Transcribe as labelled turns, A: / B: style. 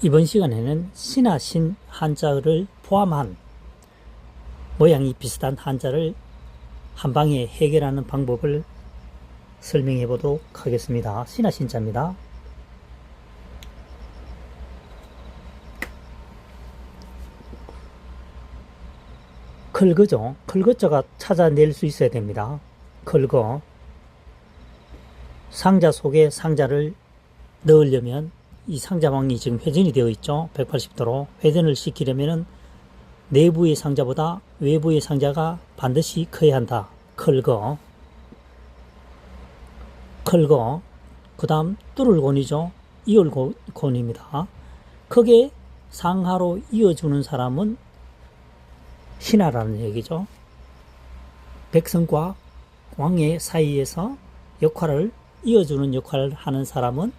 A: 이번 시간에는 신하 신 한자를 포함한 모양이 비슷한 한자를 한 방에 해결하는 방법을 설명해 보도록 하겠습니다. 신하 신자입니다. 클거죠. 클거자가 찾아낼 수 있어야 됩니다. 클거. 상자 속에 상자를 넣으려면 이 상자망이 지금 회전이 되어 있죠. 180도로 회전을 시키려면은 내부의 상자보다 외부의 상자가 반드시 커야 한다. 클거. 클거. 그 다음 뚫을곤이죠. 이을곤입니다. 크게 상하로 이어주는 사람은 신하라는 얘기죠. 백성과 왕의 사이에서 역할을 이어주는 역할을 하는 사람은